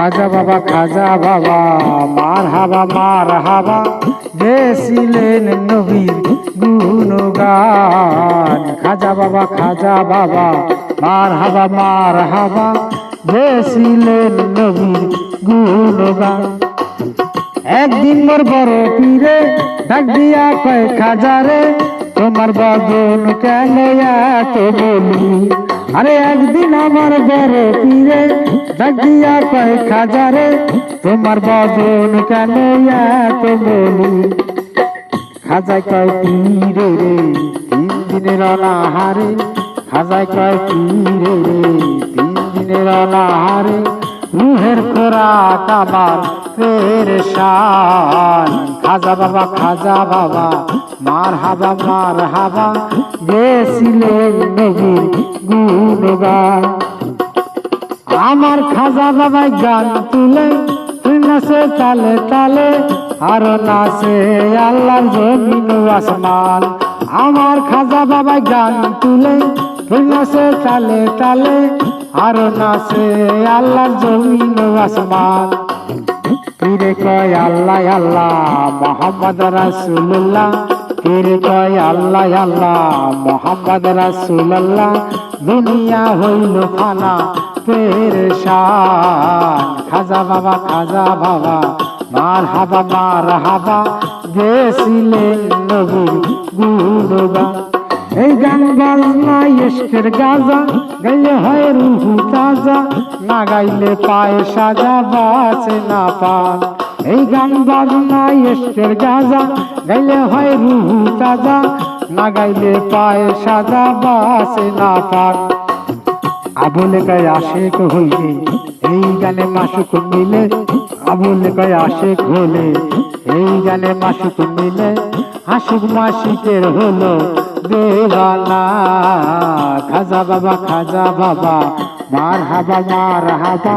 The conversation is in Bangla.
খাজা বাবা খাজা বাবা মার হাবা মার হাবা গেছিলেন নবীর গুণগান। খাজা বাবা খাজা বাবা মার হাবা মার হাবা গেছিলেন নবীর গুণগান। একদিন মোর বড় পীরে ডাক দিয়া কয় খাজারে তোমার বাজন কেন এত বলি? আরে একদিন আমার বড় পীরে ডাক দিয়া কয় খাজারে, তোমার বাজন কেন এত বলি? খাজায় কয় পীরে রে, তিন দিনের অনাহারে। খাজায় কয় পীরে রে, তিন দিনের অনাহারে। রুহের খোরাক আমার পেরেশান খাজা বাবা খাজা বাবা মার হাবা হাবা গেছিলেন নবীর গুণগান। আমার খাজা বাবা গান তুলে নাচে তালে তালে, আর নাচে আল্লাহর জমিন আসমান। আমার খাজা বাবা গান তুলে নাচে তালে তালে, আর নাচে আল্লাহর জমিন আসমান। পীরে কয় আল্লাহ আল্লাহ, মোহাম্মদ রাসুল্লাহ কয় আল্লাহ আল্লাহ, মোহাম্মদ রাসুল্লাহ দুনিয়া হইল ফানা পেরেশান খাজা বাবা খাজা বাবা মার হাবা মার হাবা গেছিলেন নবীর গুণগান এই গান বাজনা ইস্কের গাজা গাইলে হয় রুহু তাজা, না গাইলে পায়ে সাজা, বাঁচে না পান। এই গান বাজনা ইস্কের গাজা, গাইলে হয় রুহু তাজা, না গাইলে পায়ে সাজা বাঁচে না পান আবুল গায়ে আশেক হইলে, এই গানে মাসুক মিলে, আবুল গায়ে আশেক হলে এই গানে মাসুক মিলে, আশুক মাসিকের হলো দেওয়ানা খাজা বাবা খাজা বাবা মার হাবা মার হাবা